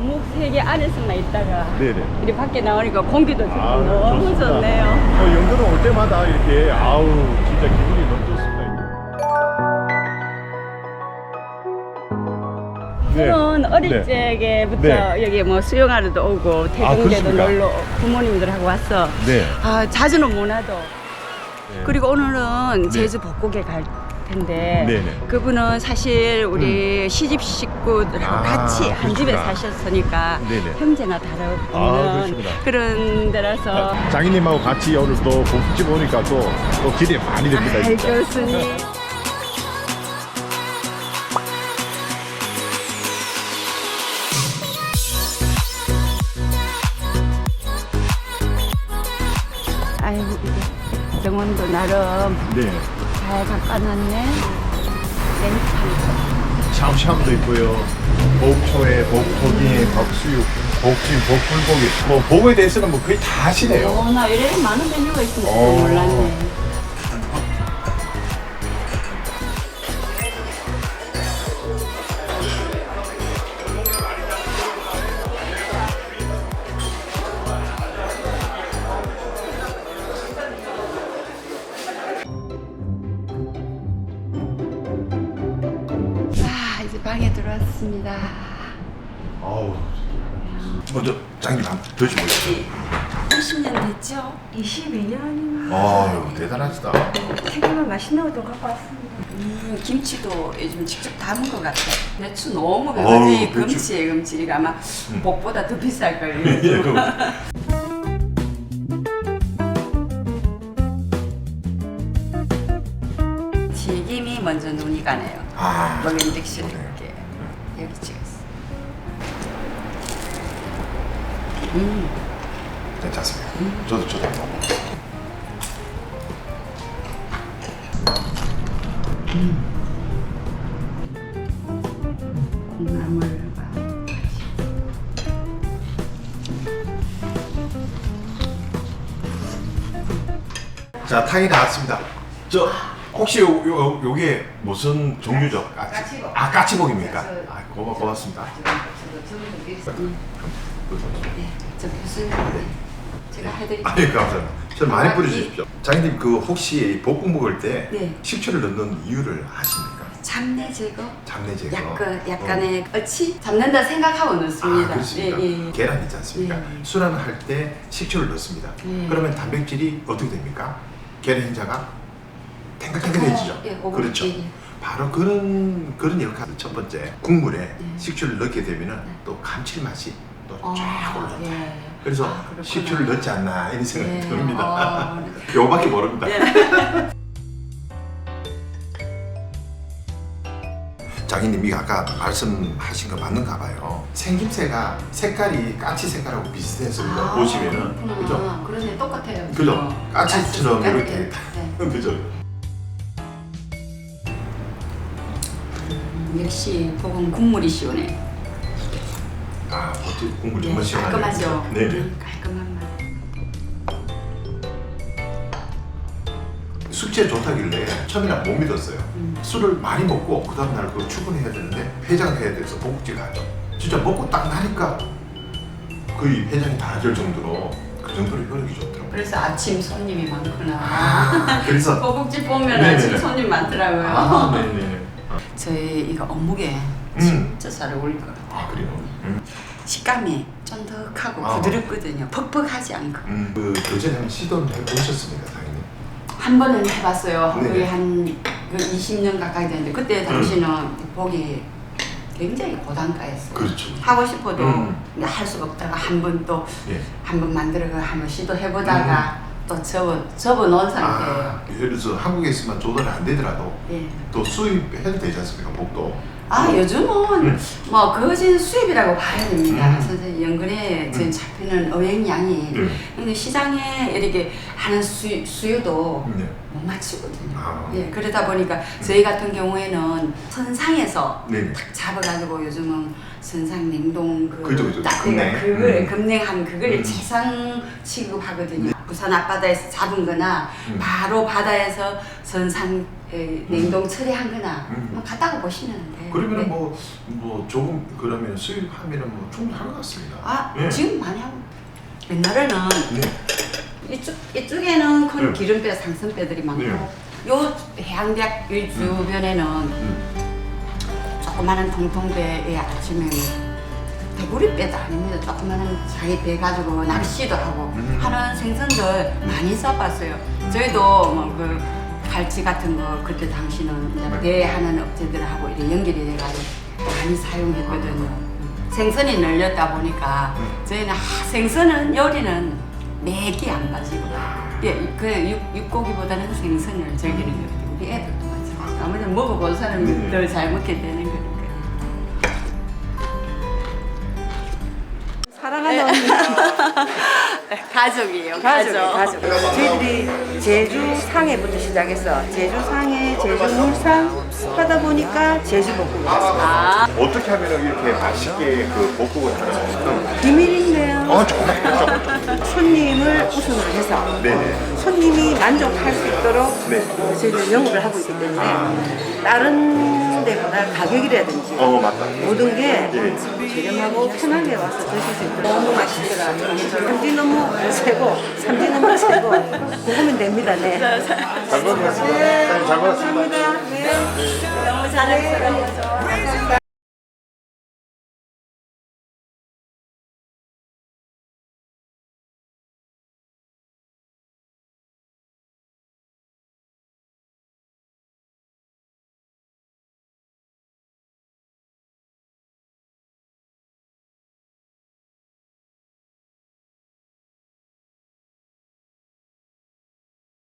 원목 세계 안에서만 있다가 네네. 이리 밖에 나오니까 공기도 좋고 아, 너무 좋습니다. 좋네요. 어, 연도는 올 때마다 이렇게 아우 진짜 기분이 너무 좋습니다. 저는 어릴 네. 적에부터 네. 여기 뭐 수영하러도 오고 태동대도 그렇습니까? 놀러 부모님들하고 왔어. 네. 아 자주는 못 와도. 네. 그리고 오늘은 네. 제주 복국에 갈 텐데 네네. 그분은 사실 우리 시집 식구들하고 아, 같이 한 집에 그러시구나. 사셨으니까 네네. 형제나 아, 다름없는 그러시구나. 그런 데라서 아, 장인님하고 같이 오늘 또 복국집 오니까 또, 또 기대 많이 됩니다. 아, 진짜. 교수님. 아이고 이게 정원도 나름 네. 잘 바꿔놨네. 센터. 샴샴도 있고요. 복초에, 복토기에, 복수육, 복진, 복불고기. 뭐 복에 대해서는 뭐 거의 다 하시네요. 어, 나 이래 많은 메뉴가 줄 어. 몰랐네. 방에 들어왔습니다. 아우. 먼저 장님 한번 드셔보세요. 20년 됐죠? 22년. 아유 대단하시다. 튀김을 맛있는 것도 갖고 왔습니다. 음, 김치도 요즘 직접 담은 것 같아. 배추 너무 배추. 금치에 금치가 아마 음. 복보다 더 비쌀 예, 걸요. 그럼. 튀김이 먼저 눈이 가네요. 아. 먹인득스럽게 여기 찍었어. 음, 괜찮습니다. 저도 저도 한번. 콩나물과 자 탕이 나왔습니다. 저 혹시 요, 요 요게 무슨 종류죠? 까치. 까치복. 아 까치복입니까? 아 고마 고맙습니다. 네, 저 교수님 제가 해드릴게요. 아니 감사합니다. 저 많이 아, 뿌려주십시오. 장님 그 혹시 볶음 먹을 때 네. 식초를 넣는 이유를 아십니까? 잡내 제거. 잡내 제거. 약간 약간의 어치 잡는다 생각하고 아, 넣습니다. 그렇습니까? 예, 예. 계란 있지 않습니까? 예. 순환할 때 식초를 넣습니다. 예. 그러면 단백질이 어떻게 됩니까? 계란 흰자가 탱글탱글해지죠. 예, 오븐, 그렇죠. 예, 예. 바로 그런 그런 역할을 첫 번째 국물에 예. 식초를 넣게 되면은 네. 또 감칠맛이 또 아, 쫙 올라온다. 예. 그래서 아, 그렇구나. 식초를 넣지 않나 이런 생각이 예. 듭니다. 아, 요거밖에 모릅니다. 예. 장인님이 아까 말씀하신 거 맞는가 봐요. 생김새가 색깔이 까치 색깔하고 비슷해서 이거 아, 보시면은 그렇구나. 그죠? 그러네 똑같아요. 그죠? 어. 까치처럼 까치 이렇게? 네. 그죠? 역시 복은 국물이 시원해. 아, 어떻게 공부 정말 시원하네요. 깔끔하죠. 네네. 음, 깔끔한 맛. 숙취에 좋다길래 처음에는 못 믿었어요. 음. 술을 많이 먹고 그 다음날 그 출근해야 되는데 해장해야 돼서 복국집 가죠. 진짜 먹고 딱 나니까 거의 해장이 다 될 정도로 그 정도로 효력이 좋더라고요. 그래서 아침 손님이 많구나. 아, 그래서 거북집 보면 네네네. 아침 손님 많더라고요. 아, 네네. 저희 이거 어묵에 음. 진짜 잘 어울릴 것 같아요. 아 그래요. 음, 식감이 쫀득하고 아. 부드럽거든요. 퍽퍽하지 않고. 음, 그 한번 시도를 해보셨습니까, 당연히. 한 번은 해봤어요. 네네. 거의 한 20년 가까이 됐는데 그때 당시는 보기 굉장히 고단가였어요. 그렇죠. 하고 싶어도 음. 근데 할 수가 없다가 한 번 또 한 번 예. 만들어가 한번 시도해보다가 또 접어 접어 놓은 상태예요. 음. 아, 예를 들어서 한국에 있으면 조달이 안 되더라도 예. 또 수입해도 되지 않습니까, 복도. 아 요즘은 음. 뭐 거진 수입이라고 봐야 됩니다. 음. 선생님 연근에 지금 음. 잡히는 어획량이 네. 근데 시장에 이렇게 하는 수, 수요도 네. 못 맞추거든요. 아. 예, 그러다 보니까 저희 같은 경우에는 선상에서 네네. 잡아가지고 요즘은 선상 냉동 그 그죠, 그죠. 딱 급냉. 그걸 음. 급냉한 그걸 음. 최상 취급하거든요. 부산 앞바다에서 잡은 거나 음. 바로 바다에서 전산 에, 냉동 처리한 거나 음. 뭐 갔다가 보시면 돼요. 그러면 네. 뭐, 뭐 조금 그러면 수입하면 뭐 충분할 것 같습니다. 아 예. 지금 많이 하고 옛날에는 네. 이쪽 이쪽에는 큰 네. 기름배 상선배들이 많고 네. 요 해양대학 이 주변에는 음. 조그마한 통통배에 아침에 대구리배도 아닙니다. 조그마한 자기 배 가지고 낚시도 하고 음. 하는 생선들 많이 써봤어요. 저희도 뭐그 갈치 같은 거 그때 당시는 이제 네. 하는 업체들하고 이렇게 연결이 돼가지고 많이 사용했거든요. 생선이 늘렸다 보니까 음. 저희는 아, 생선은 요리는 맥이 안 빠지고 예, 그 육, 육고기보다는 생선을 즐기는 거예요. 우리 애들도 마찬가지. 아무래도 먹어본 사람이 네. 더잘 먹게 되는 사랑하는 언니 가족이에요. 가족 가족 저희들이 제주 상해부터 시작해서 제주 상해 제주 물산 하다 보니까 제주 볶음이 됐어요 아, 어떻게 하면 이렇게 맛있게 그 볶음을 하는 겁니까? 비밀인데요 어, 정말 손님을 우선으로 해서 네네. 손님이 만족할 수 있도록 네. 저희들 영업을 하고 있기 때문에 다른 데보다 가격이라든지 어, 맞다. 모든 게 예. 저렴하고 편하게 와서 드실 수 있도록 너무 맛있더라 삼지 너무 최고 삼지 너무 최고 먹으면 됩니다 네. 잘 먹었습니다. 잘 먹었습니다. 감사합니다 네. 너무 잘했어요 감사합니다